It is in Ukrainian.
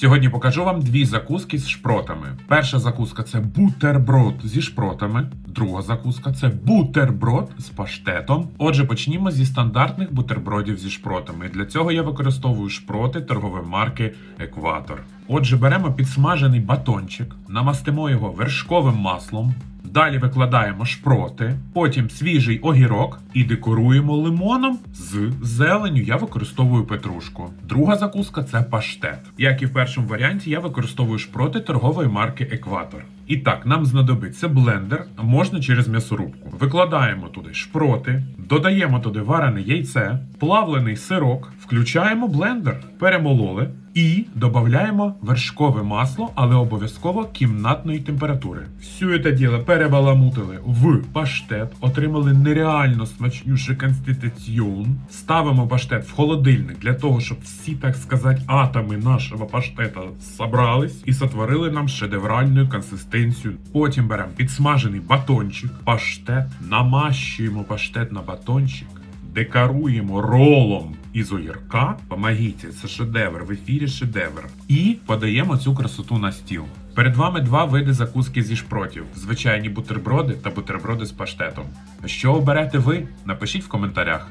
Сьогодні покажу вам дві закуски з шпротами. Перша закуска це бутерброд зі шпротами. Друга закуска це бутерброд з паштетом. Отже, почнімо зі стандартних бутербродів зі шпротами. Для цього я використовую шпроти торгової марки Екватор. Отже, беремо підсмажений батончик, намастимо його вершковим маслом. Далі викладаємо шпроти, потім свіжий огірок і декоруємо лимоном з зеленю. Я використовую петрушку. Друга закуска це паштет. Як і в першому варіанті, я використовую шпроти торгової марки Екватор. І так, нам знадобиться блендер, можна через м'ясорубку. Викладаємо туди шпроти, додаємо туди варене яйце, плавлений сирок, включаємо блендер, перемололи і додаємо вершкове масло, але обов'язково кімнатної температури. Всю це діло перебаламутили в паштет, отримали нереально смачнющий конституціон. Ставимо паштет в холодильник для того, щоб всі, так сказати, атоми нашого паштета собрались і сотворили нам шедевральну консистенцію. Потім беремо підсмажений батончик, паштет, намащуємо паштет на батончик. Декоруємо ролом із огірка. Помогіть, це шедевр, в ефірі шедевр. І подаємо цю красоту на стіл. Перед вами два види закуски зі шпротів: звичайні бутерброди та бутерброди з паштетом. Що оберете ви? Напишіть в коментарях.